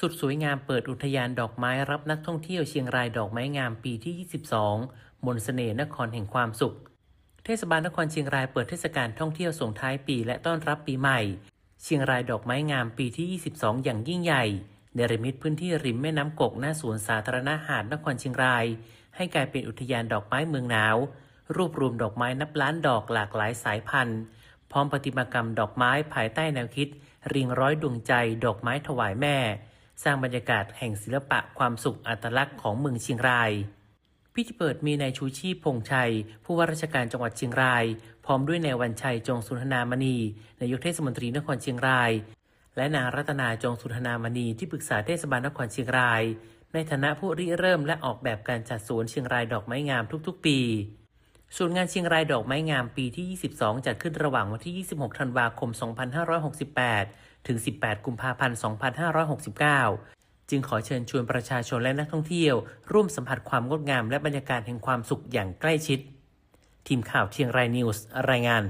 สุดสวยงามเปิดอุทยานดอกไม้รับนักท่องเที่ยวเชียงรายดอกไม้งามปีที่ 22 มนต์เสน่ห์นครแห่งความสุข เทศบาลนครเชียงรายเปิดเทศกาลท่องเที่ยวส่งท้ายปีและต้อนรับปีใหม่ เชียงรายดอกไม้งามปีที่ 22 อย่างยิ่งใหญ่เนรมิตพื้นที่ริมแม่น้ำกกหน้าสวนสาธารณะหาดนครเชียงราย ให้กลายเป็นอุทยานดอกไม้เมืองหนาว รวบรวมดอกไม้นับล้านดอกหลากหลายสายพันธุ์ พร้อมปฏิมากรรมดอกไม้ภายใต้แนวคิดริงร้อยดวงใจดอกไม้ถวายแม่ สร้างบรรยากาศแห่งศิลปะความสุขอัตลักษณ์ของเมืองเชียงราย พิธีเปิดมีนายชูชีพพงษ์ชัย ผู้ว่าราชการจังหวัดเชียงราย พร้อมด้วยนายวันชัยจงสุนทนามณีนายกเทศมนตรีนครเชียงราย และนางรัตนาจงสุนทนามณีที่ปรึกษาเทศบาลนครเชียงราย ในฐานะผู้ริเริ่มและออกแบบการจัดสวนเชียงรายดอกไม้งามทุกๆ ปี ส่วนงานเชียงรายดอกไม้งามปีที่ 22 จัดขึ้นระหว่างวันที่ 26 ธันวาคม 2568 ถึง 18 กุมภาพันธ์ 2569 จึงขอเชิญชวนประชาชนและนักท่องเที่ยว ร่วมสัมผัสความงดงามและบรรยากาศแห่งความสุขอย่างใกล้ชิด ทีมข่าวเชียงรายนิวส์รายงาน